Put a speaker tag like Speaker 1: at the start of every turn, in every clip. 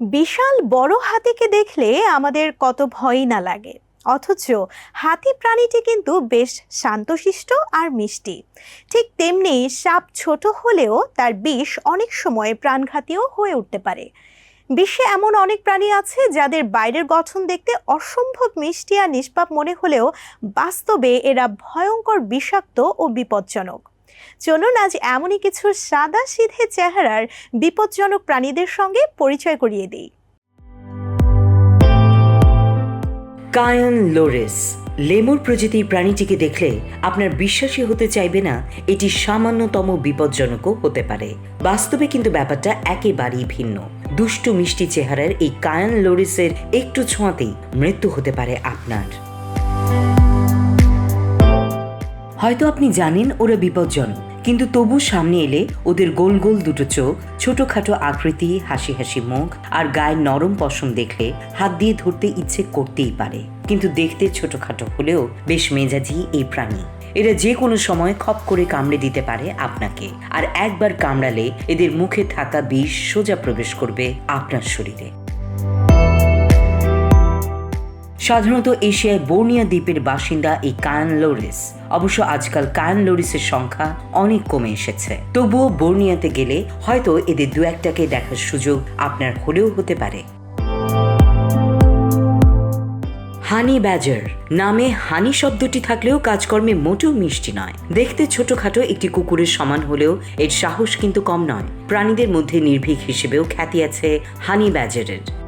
Speaker 1: বিশাল বড় হাতিকে দেখলে আমাদের কত ভয়ই না লাগে। অথচ হাতি প্রাণীটি কিন্তু বেশ শান্তশিষ্ট আর মিষ্টি। ঠিক তেমনি সাপ ছোট হলেও তার বিষ অনেক সময় প্রাণঘাতীও হয়ে উঠতে পারে। বিশ্বে এমন অনেক প্রাণী আছে যাদের বাইরের গঠন দেখতে অসম্ভব মিষ্টি আর নিষ্পাপ মনে হলেও বাস্তবে এরা ভয়ঙ্কর বিষাক্ত ও বিপজ্জনক। চলুন আজ এমনই কিছু সাদা সিধে চেহারার বিপজ্জনক প্রাণীদের সঙ্গে পরিচয় করিয়ে দিই।
Speaker 2: কায়ান লোরেস, লেমুর প্রজাতির প্রাণীটিকে দেখলে আপনার বিশ্বাসী হতে চাইবে না, এটি সামান্যতম বিপজ্জনকও হতে পারে। বাস্তবে কিন্তু ব্যাপারটা একেবারেই ভিন্ন। দুষ্টু মিষ্টি চেহারার এই কায়ান লোরেসের একটু ছোঁয়াতেই মৃত্যু হতে পারে আপনার। হয়তো আপনি জানেন ওরা বিপজ্জনক কিন্তু তবু সামনে এলে ওদের গোল গোল দুটো চোখ, ছোটখাটো আকৃতি, হাসি হাসি মুখ আর গায়ের নরম পশম দেখলে হাত দিয়ে ধরতে ইচ্ছে করতেই পারে। কিন্তু দেখতে ছোটখাটো হলেও বেশ মেজাজি এই প্রাণী। এরা যে কোনো সময় খপ করে কামড়ে দিতে পারে আপনাকে। আর একবার কামড়ালে এদের মুখে থাকা বিষ সোজা প্রবেশ করবে আপনার শরীরে। সাধারণত এশিয়ায় বোর্নিয়া দ্বীপের বাসিন্দা এই কায়ান লোরিস। অবশ্য আজকাল কায়ান লোরিসের সংখ্যা অনেক কমে এসেছে। তবুও বোর্নিয়াতে গেলে হয়তো এদের দু একটাকে দেখার সুযোগ আপনার হলেও হতে পারে। হানি ব্যাজার নামে হানি শব্দটি থাকলেও কাজকর্মে মোটেও মিষ্টি নয়। দেখতে ছোটখাটো একটি কুকুরের সমান হলেও এর সাহস কিন্তু কম নয়। প্রাণীদের মধ্যে নির্ভীক হিসেবেও খ্যাতি আছে হানি ব্যাজারের।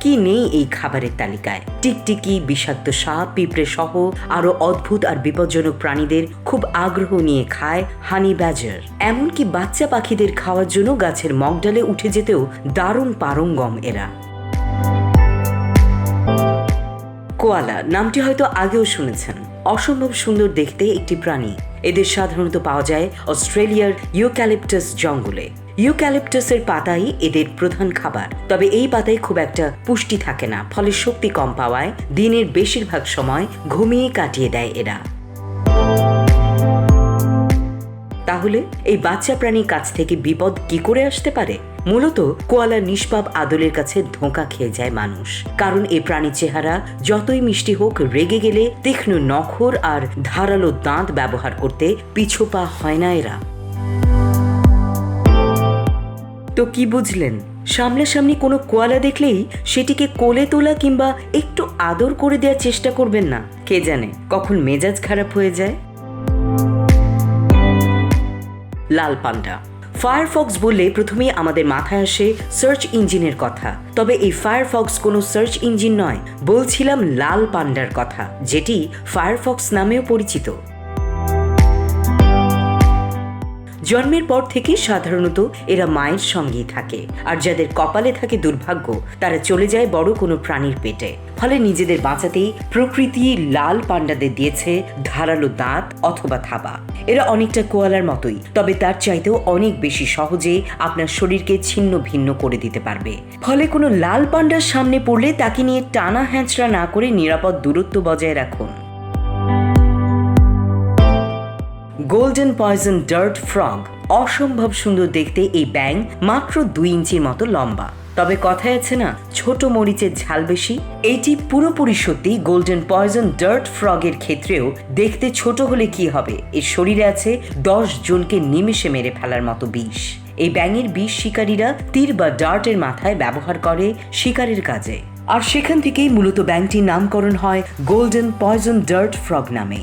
Speaker 2: কি নেই এই খাবারের তালিকায়। টিকটিকি, বিষাক্ত সাপ, পিঁপড়ে সহ আরও অদ্ভুত আর বিপজ্জনক প্রাণীদের খুব আগ্রহ নিয়ে খায় হানি ব্যাজার। এমনকি বাচ্চা পাখিদের খাওয়ার জন্য গাছের মগডালে উঠে যেতেও দারুণ পারঙ্গম এরা। কোয়ালা, নামটি হয়তো আগেও শুনেছেন। অসম্ভব সুন্দর দেখতে একটি প্রাণী। এদের সাধারণত পাওয়া যায় অস্ট্রেলিয়ার ইউক্যালিপটাস জঙ্গলে। ইউক্যালিপটাসের পাতাই এদের প্রধান খাবার। তবে এই পাতায় খুব একটা পুষ্টি থাকে না, ফলে শক্তি কম পাওয়ায় দিনের বেশিরভাগ সময় ঘুমিয়ে কাটিয়ে দেয় এরা। তাহলে এই বাচ্চা প্রাণীর কাছ থেকে বিপদ কি করে আসতে পারে? মূলত কোয়ালা নিষ্পাপ আদলের কাছে ধোঁকা খেয়ে যায় মানুষ। কারণ এই প্রাণীর চেহারা যতই মিষ্টি হোক রেগে গেলে তীক্ষ্ণ নখর আর ধারালো দাঁত ব্যবহার করতে পিছুপা হয় না এরা। তো কি বুঝলেন? সামনাসামনি কোনো কোয়ালা দেখলেই সেটিকে কোলে তোলা কিংবা একটু আদর করে দেওয়ার চেষ্টা করবেন না। কে জানে কখন মেজাজ খারাপ হয়ে যায়? লাল পান্ডা। ফায়ারফক্স বললে প্রথমেই আমাদের মাথায় আসে সার্চ ইঞ্জিনের কথা। তবে এই ফায়ারফক্স কোনো সার্চ ইঞ্জিন নয়, বলছিলাম লাল পান্ডার কথা, যেটি ফায়ারফক্স নামেও পরিচিত। জন্মের পর থেকে সাধারণত এরা মায়ের সঙ্গেই থাকে। আর যাদের কপালে থাকে দুর্ভাগ্য, তারা চলে যায় বড় কোনো প্রাণীর পেটে। ফলে নিজেদের বাঁচাতেই প্রকৃতি লাল পান্ডাদের দিয়েছে ধারালো দাঁত অথবা থাবা। এরা অনেকটা কোয়ালার মতোই, তবে তার চাইতেও অনেক বেশি সহজে আপনার শরীরকে ছিন্ন ভিন্ন করে দিতে পারবে। ফলে কোনো লাল পান্ডার সামনে পড়লে তাকে নিয়ে টানা হ্যাঁচড়া না করে নিরাপদ দূরত্ব বজায় রাখুন। গোল্ডেন পয়জন ডার্ট ফ্রগ অসম্ভব সুন্দর দেখতে এই ব্যাং মাত্র দুই ইঞ্চির মতো লম্বা। তবে কথায় আছে না, ছোট মরিচের ঝাল বেশি। এটি পুরোপুরি সত্যি গোল্ডেন পয়জন ডার্ট ফ্রগের ক্ষেত্রেও দেখতে ছোট হলে কি হবে? এর শরীরে আছে দশ জনকে নিমেষে মেরে ফেলার মতো বিষ। এই ব্যাঙের বিষ শিকারীরা তীর বা ডার্টের মাথায় ব্যবহার করে শিকারের কাজে। আর সেখান থেকেই মূলত ব্যাংকটির নামকরণ হয় গোল্ডেন পয়জন ডার্ট ফ্রগ নামে।